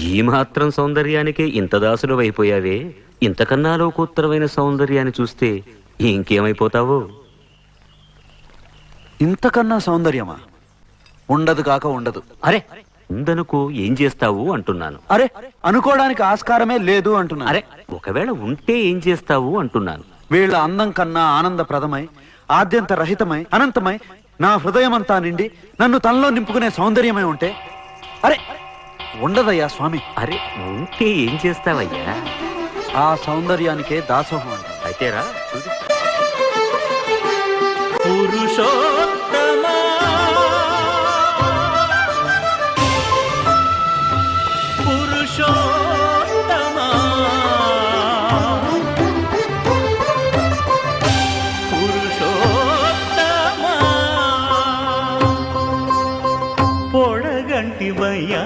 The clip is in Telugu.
ఈ మాత్రం సౌందర్యానికే ఇంత దాసులు అయిపోయావే? ఇంతకన్నా లోకోత్తరమైన సౌందర్యాన్ని చూస్తే ఇంకేమైపోతావో? ఇంతకన్నా సౌందర్యమా? ఉండదు కాక ఉండదు. అరే! ఉందనుకో ఏం చేస్తావు అంటున్నాను. అరే! అనుకోవడానికి ఆస్కారమే లేదు అంటున్నా అరే! ఒకవేళ ఉంటే ఏం చేస్తావు అంటున్నాను. వీళ్ళ అందం కన్నా ఆనందప్రదమై ఆద్యంత రహితమై అనంతమై నా హృదయమంతా నిండి నన్ను తనలో నింపుకునే సౌందర్యమై ఉంటే అరే! ఉండదయ్యా స్వామి. అరే ఉంటే ఏం చేస్తావయ్యా? ఆ సౌందర్యానికే దాసోహం అంట అయితేరా? పురుషోత్తమా? పురుషోత్తమా? పొడగంటివయ్యా